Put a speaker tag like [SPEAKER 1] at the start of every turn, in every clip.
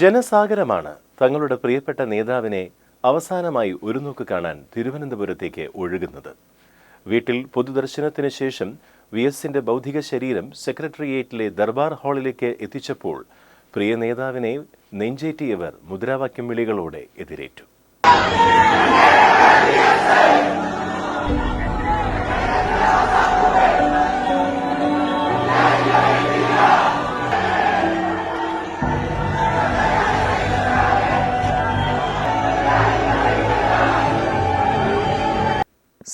[SPEAKER 1] ജനസാഗരമാണ് തങ്ങളുടെ പ്രിയപ്പെട്ട നേതാവിനെ അവസാനമായി ഒരു നോക്ക് കാണാൻ തിരുവനന്തപുരത്തേക്ക് ഒഴുകുന്നത്. വീട്ടിൽ പൊതുദർശനത്തിന് ശേഷം വി എസിന്റെ ഭൗതിക ശരീരം സെക്രട്ടേറിയറ്റിലെ ദർബാർ ഹാളിലേക്ക് എത്തിച്ചപ്പോൾ പ്രിയ നേതാവിനെ നെഞ്ചേറ്റിയവർ മുദ്രാവാക്യം വിളികളോടെ എതിരേറ്റു.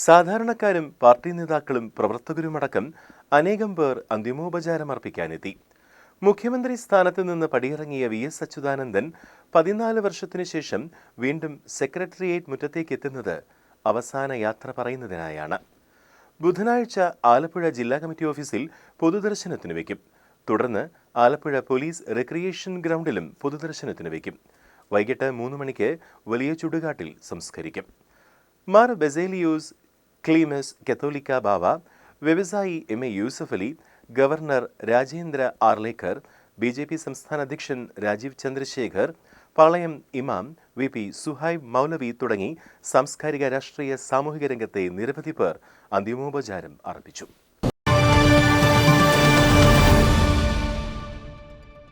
[SPEAKER 1] സാധാരണക്കാരും പാർട്ടി നേതാക്കളും പ്രവർത്തകരുമടക്കം അനേകം പേർ അന്തിമോപചാരം അർപ്പിക്കാനെത്തി മുഖ്യമന്ത്രി സ്ഥാനത്ത് നിന്ന് പടിയിറങ്ങിയ വി എസ് അച്യുതാനന്ദൻ പതിനാല് വർഷത്തിനു ശേഷം വീണ്ടും സെക്രട്ടേറിയറ്റ് മുറ്റത്തേക്ക് എത്തുന്നത് അവസാന യാത്ര പറയുന്നതിനായാണ്. ബുധനാഴ്ച ആലപ്പുഴ ജില്ലാ കമ്മിറ്റി ഓഫീസിൽ പൊതുദർശനത്തിന് വയ്ക്കും. തുടർന്ന് ആലപ്പുഴ പോലീസ് റിക്രിയേഷൻ ഗ്രൗണ്ടിലും പൊതുദർശനത്തിന് വയ്ക്കും. വൈകിട്ട് മൂന്ന് മണിക്ക് വലിയ ചുടുകാട്ടിൽ സംസ്കരിക്കും. മാർ ബെസേലിയൂസ് ക്ലീമസ് കത്തോലിക്ക ബാബ വ്യവസായി M A Yusuff Ali governor Rajendra Arlekar B J P സംസ്ഥാന അധ്യക്ഷൻ രാജീവ് ചന്ദ്രശേഖർ പാളയം ഇമാം വി പി സുഹൈബ് മൗലവി തുടങ്ങി സാംസ്കാരിക രാഷ്ട്രീയ സാമൂഹിക രംഗത്തെ നിരവധി പേർ അന്തിമോപചാരം അർപ്പിച്ചു.